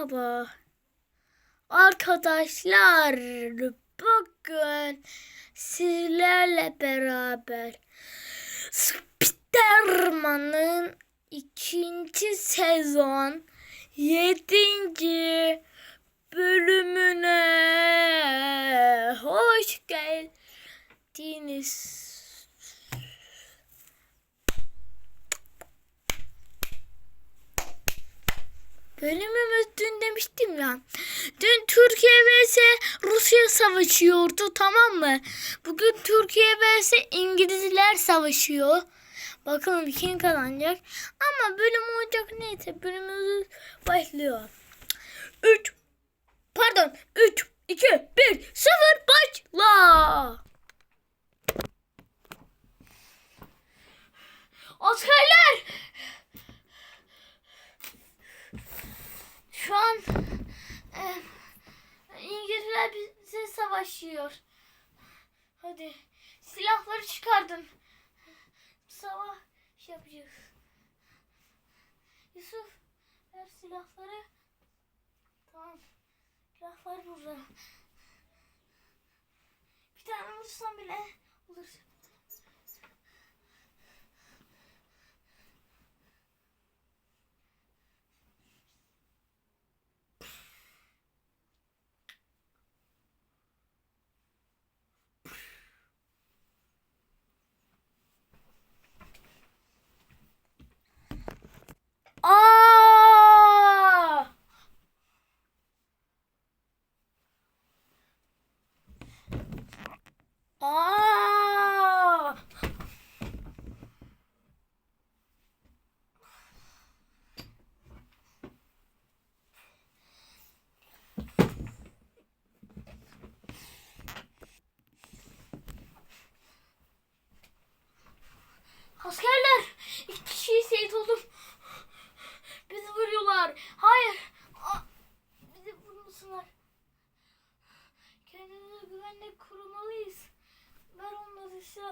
Merhaba. Arkadaşlar bugün sizlerle beraber Spiderman'ın ikinci sezon yedinci bölümüne hoş geldiniz. Bölümümüz dün demiştim ya. Dün Türkiye vs Rusya savaşıyordu tamam mı? Bugün Türkiye vs İngilizler savaşıyor. Bakalım kim kazanacak. Ama bölüm olacak neyse bölümümüz başlıyor. 3 Pardon 3 2 1 0 başla. Askerler Şu an e, Bize savaşıyor. Hadi silahları çıkardın. Savaş yapacağız. Yusuf ver silahları. Tamam. Silahlar burada. Bir tane vursam bile olur.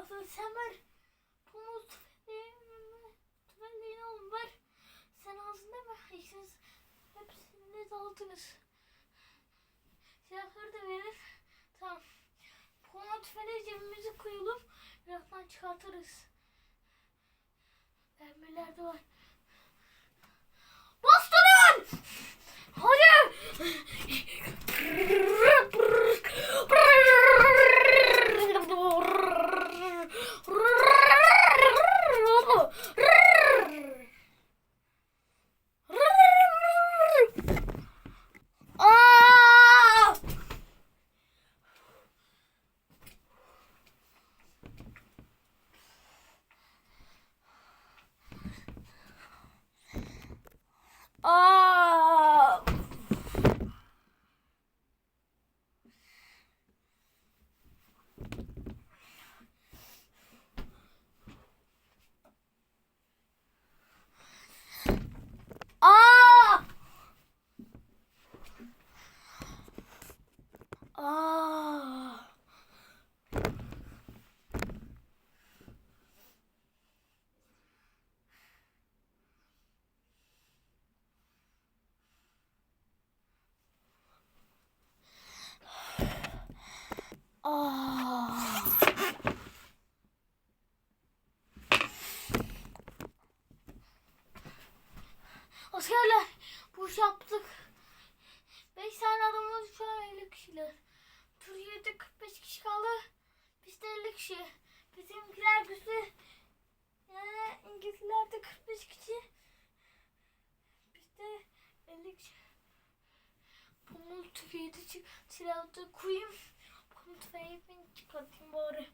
Silahları. Sen ver. Bunu tüfeğini, oğlum ver. Sen ağzında mı? İkiniz hepsini de aldınız. Silahları da verin. Tamam. Koma tüfeğini cebimize koyalım. Birazdan çıkartırız. Mermiler de var. Askerler bu iş yaptık. 5 tane adamımız şu an 50 kişiler. Türkiye'de 45 kişi kaldı. Bizde 50 kişi. Bizimkiler güçlü. Yani İngilizlerde 45 kişi. Bizde 50 kişi. Bunu tüfeği de çık silahı da koyayım. Bunu tüfeği ben çıkartayım bari.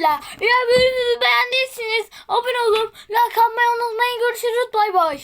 Ya bölümümüzü beğendiyseniz abone olup like atmayı unutmayın. Görüşürüz. Bay bay.